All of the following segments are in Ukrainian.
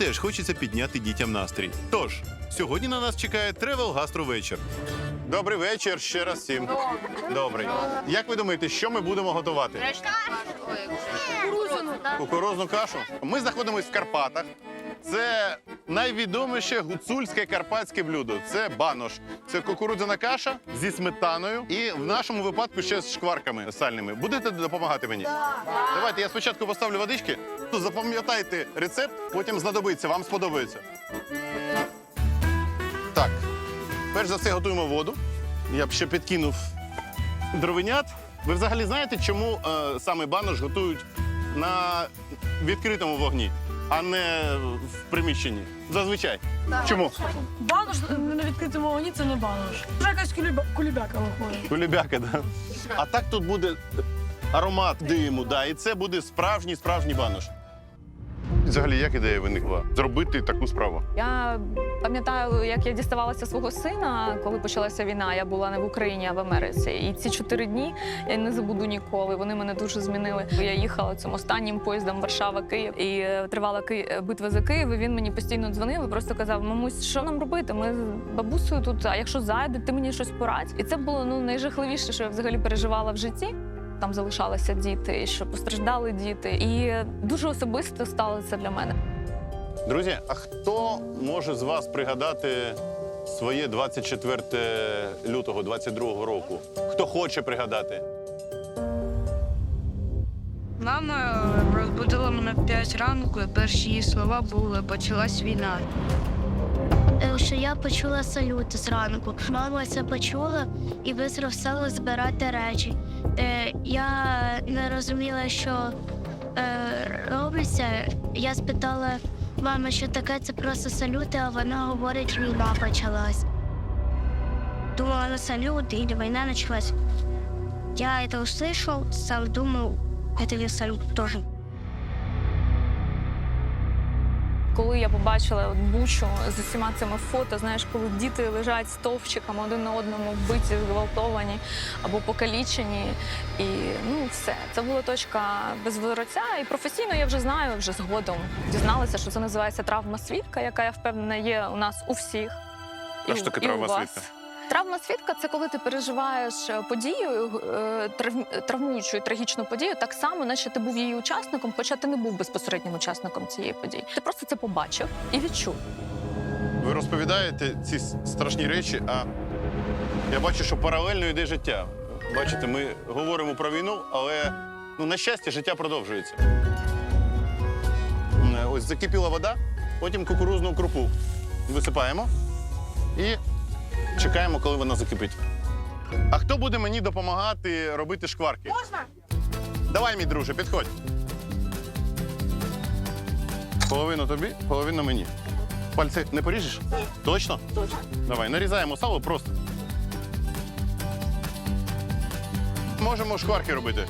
теж хочеться підняти дітям настрій. Тож, сьогодні на нас чекає тревел гастровечір. Добрий вечір ще раз всім. Добрий. Як ви думаєте, що ми будемо готувати? Кукурузну кашу. Ми знаходимося в Карпатах. Це найвідоміше гуцульське карпатське блюдо. Це банош. Це кукурудзяна каша зі сметаною і в нашому випадку ще з шкварками сальними. Будете допомагати мені? Давайте я спочатку поставлю водички. То запам'ятайте рецепт, потім знадобиться. Вам сподобається. Так, перш за все готуємо воду. Я б ще підкинув дровенят. Ви взагалі знаєте, чому е, саме банош готують на відкритому вогні, а не в приміщенні? Зазвичай. Чому? Банош на відкритому вогні це не банош. Вже якась кулібя- кулібяка виходить. Кулібяка, да. А так тут буде аромат диму, да, і це буде справжній справжній банош. Взагалі, як ідея виникла? Зробити таку справу. Я пам'ятаю, як я діставалася свого сина, коли почалася війна. Я була не в Україні, а в Америці. І ці чотири дні я не забуду ніколи. Вони мене дуже змінили. Я їхала цим останнім поїздом Варшава-Київ і е, тривала Ки... битва за Київ. і Він мені постійно дзвонив і просто казав: Мамусь, що нам робити? Ми з бабусею тут. А якщо зайде, ти мені щось порадь. І це було ну найжахливіше, що я взагалі переживала в житті. Там залишалися діти, що постраждали діти, і дуже особисто стало це для мене. Друзі, а хто може з вас пригадати своє 24 лютого 22 року? Хто хоче пригадати? Мама розбудила мене в 5 ранку, і перші її слова були почалась війна. Е, що я почула салют зранку. Мама це почула і бистро встала збирати речі. Е, я не розуміла, що е, робиться. Я спитала мами, що таке це просто салюти, а вона говорить, війна почалась. Думала салют, і війна почалась. Я це услышал, сам думав, це салют теж. Коли я побачила от бучу з усіма цими фото, знаєш, коли діти лежать стовпчиком один на одному, вбиті, зґвалтовані або покалічені, і ну все, це була точка безвороття. І професійно я вже знаю, вже згодом дізналася, що це називається травма свідка, яка я впевнена є у нас у всіх. А ж що таке травма свідка? Травма свідка це коли ти переживаєш е, подію, е, травмуючу трагічну подію, так само, наче ти був її учасником, хоча ти не був безпосереднім учасником цієї події. Ти просто це побачив і відчув. Ви розповідаєте ці страшні речі, а я бачу, що паралельно йде життя. Бачите, ми говоримо про війну, але ну, на щастя, життя продовжується. Ось закипіла вода, потім кукурузну крупу висипаємо і чекаємо, коли вона закипить. А хто буде мені допомагати робити шкварки? Можна? Давай, мій друже, підходь. Половину тобі, половину мені. Пальці не поріжеш? Точно? Точно. Давай, нарізаємо сало просто. Можемо шкварки робити.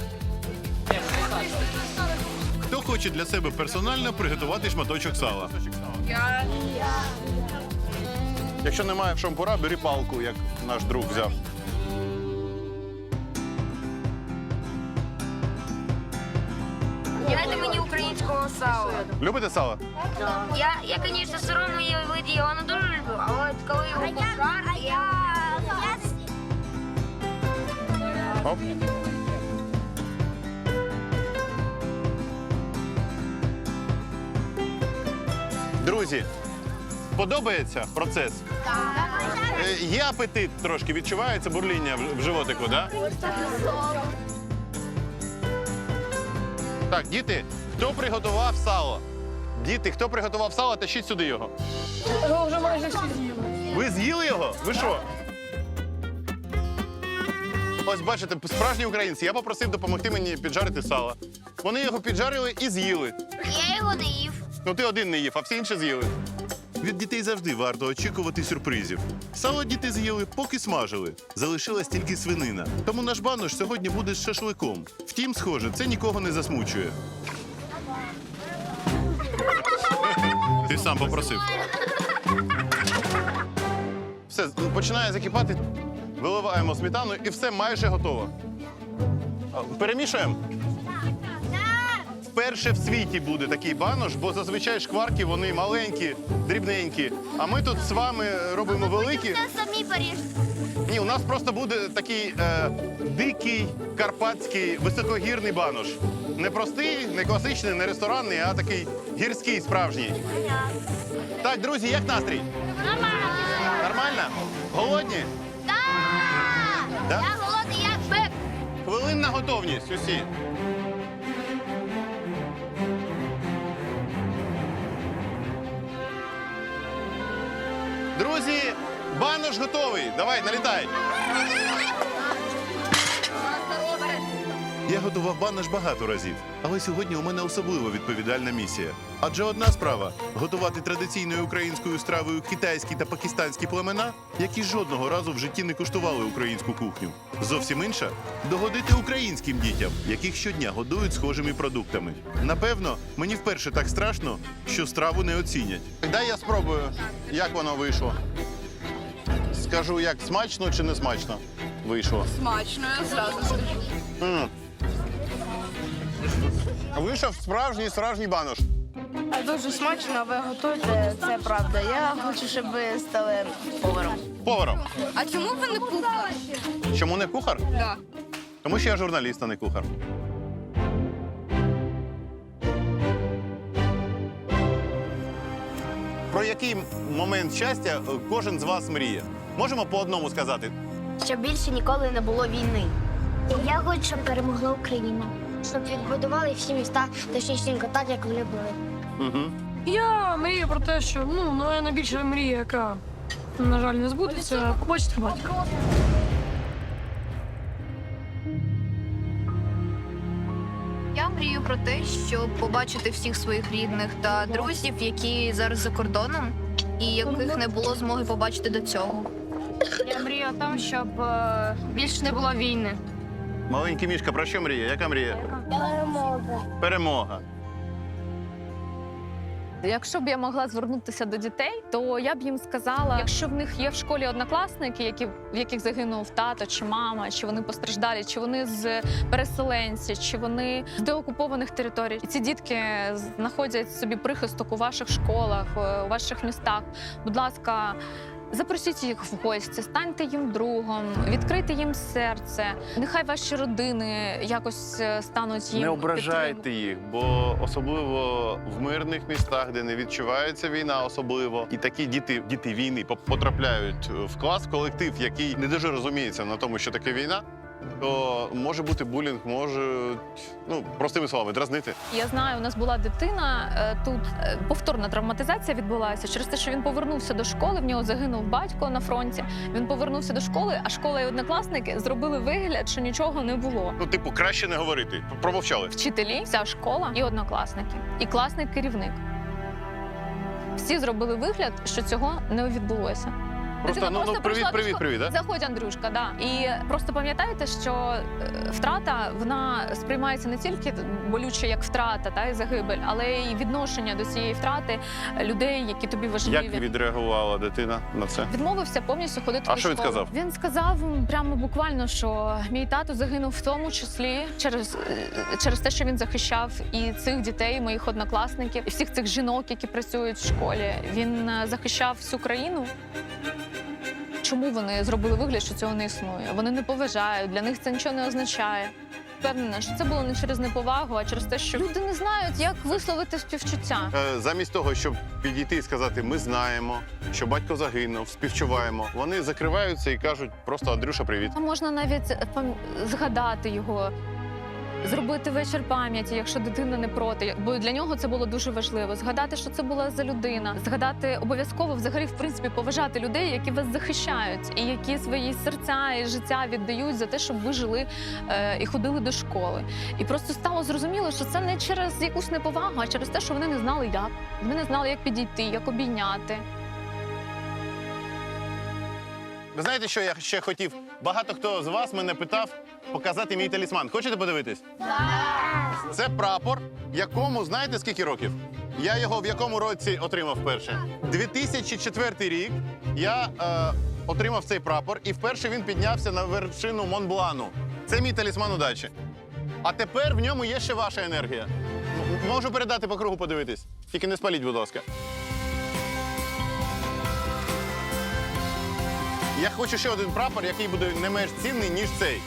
Хто хоче для себе персонально приготувати шматочок сала? Я Якщо немає шампура, бери палку, як наш друг взяв. Дайте мені українського сала. Любите сало? Я, я, звісно, сиромий вид його не дуже люблю, а от коли його пожарити, я... Оп. Друзі, подобається процес? Е, Є апетит трошки, відчувається бурління в- в животику, так? Да? Так, діти, хто приготував сало? Діти, хто приготував сало, тащіть сюди його. Його вже майже всі з'їли. Ви з'їли його? Ви що? Ось бачите, справжні українці. Я попросив допомогти мені піджарити сало. Вони його піджарили і з'їли. Я його не їв. Ну ти один не їв, а всі інші з'їли. Від дітей завжди варто очікувати сюрпризів. Сало діти з'їли, поки смажили. Залишилась тільки свинина. Тому наш банош сьогодні буде з шашликом. Втім, схоже, це нікого не засмучує. Ти сам попросив. Все, починає закипати. Виливаємо сметану і все майже готово. Перемішуємо? Вперше в світі буде такий банош, бо зазвичай шкварки вони маленькі, дрібненькі. А ми тут з вами робимо великі. самі. Ні, у нас просто буде такий е, дикий карпатський високогірний банош. Не простий, не класичний, не ресторанний, а такий гірський, справжній. Так, друзі, як настрій? Нормально? Голодні? Да? Я голодний, як бик. Хвилинна готовність усі. Друзі, банош готовий. Давай, налітай. Я готував банош багато разів, але сьогодні у мене особливо відповідальна місія. Адже одна справа готувати традиційною українською стравою китайські та пакистанські племена, які жодного разу в житті не куштували українську кухню. Зовсім інша догодити українським дітям, яких щодня годують схожими продуктами. Напевно, мені вперше так страшно, що страву не оцінять. Дай я спробую, як воно вийшло. Скажу, як смачно чи не смачно вийшло. Смачно, я зразу скажу. М. Вийшов справжній справжній банош. Дуже смачно, ви готуєте, це правда. Я хочу, щоб ви стали поваром. Поваром. А чому ви не кухар? Чому не кухар? Да. Тому що я журналіст, а не кухар. Про який момент щастя кожен з вас мріє? Можемо по одному сказати. Щоб більше ніколи не було війни. Я хочу, щоб перемогла Україна. Щоб відбудували всі міста точнісінько так, як вони були. Угу. Я мрію про те, що ну, моя найбільша мрія, яка, на жаль, не збудеться, побачити батька. Я мрію про те, щоб побачити всіх своїх рідних та друзів, які зараз за кордоном, і яких не було змоги побачити до цього. Я мрію о тому, щоб е, більше не було війни. Маленький мішка, про що мріє? Яка мрія? Перемога. Перемога. Якщо б я могла звернутися до дітей, то я б їм сказала, якщо в них є в школі однокласники, які в яких загинув тато чи мама, чи вони постраждалі, чи вони з переселенці, чи вони з деокупованих територій, і ці дітки знаходять собі прихисток у ваших школах, е, у ваших містах. Будь ласка. Запросіть їх в гості, станьте їм другом, відкрийте їм серце. Нехай ваші родини якось е, стануть їм Не ображайте їх, бо особливо в мирних містах, де не відчувається війна, особливо і такі діти, діти війни потрапляють в клас, колектив, який не дуже розуміється на тому, що таке війна. То може бути булінг, може, ну простими словами, дразнити. Я знаю, у нас була дитина е, тут. е, Повторна травматизація відбулася через те, що він повернувся до школи. В нього загинув батько на фронті. Він повернувся до школи, а школа і однокласники зробили вигляд, що нічого не було. Ну, типу, краще не говорити. Промовчали. Вчителі, вся школа і однокласники, і класний керівник. Всі зробили вигляд, що цього не відбулося. Просто ну, ну привіт, прийшла привіт, привіт. Да? Заходь, Андрюшка, да. І просто пам'ятайте, що е, втрата вона сприймається не тільки болюче як втрата та і загибель, але й відношення до цієї втрати людей, які тобі важливі. Як відреагувала дитина на це? Відмовився повністю ходити А до що він школи. сказав? Він сказав прямо буквально, що мій тато загинув в тому числі через, е, через те, що він захищав і цих дітей, моїх однокласників, і всіх цих жінок, які працюють в школі. Він е, захищав всю країну. Чому вони зробили вигляд, що цього не існує? Вони не поважають, для них це нічого не означає. Впевнена, що це було не через неповагу, а через те, що люди не знають, як висловити співчуття. Е, Замість того, щоб підійти і сказати, ми знаємо, що батько загинув, співчуваємо, вони закриваються і кажуть просто Андрюша, привіт. А можна навіть е, пам- згадати його, зробити вечір пам'яті, якщо дитина не проти. Бо для нього це було дуже важливо. Згадати, що це була за людина, згадати обов'язково взагалі, в принципі, поважати людей, які вас захищають, і які свої серця і життя віддають за те, щоб ви жили е, і ходили до школи. І просто стало зрозуміло, що це не через якусь неповагу, а через те, що вони не знали, як. Вони не знали, як підійти, як обійняти. Ви знаєте, що я ще хотів? Багато хто з вас мене питав показати мій талісман. Хочете подивитись? Це прапор, якому знаєте скільки років? Я його в якому році отримав вперше? 2004 рік я е, отримав цей прапор, і вперше він піднявся на вершину Монблану. Це мій талісман удачі. А тепер в ньому є ще ваша енергія. Можу передати по кругу подивитись. Тільки не спаліть, будь ласка. Я хочу ще один прапор, який буде не менш цінний, ніж цей.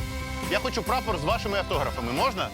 Я хочу прапор з вашими автографами. Можна?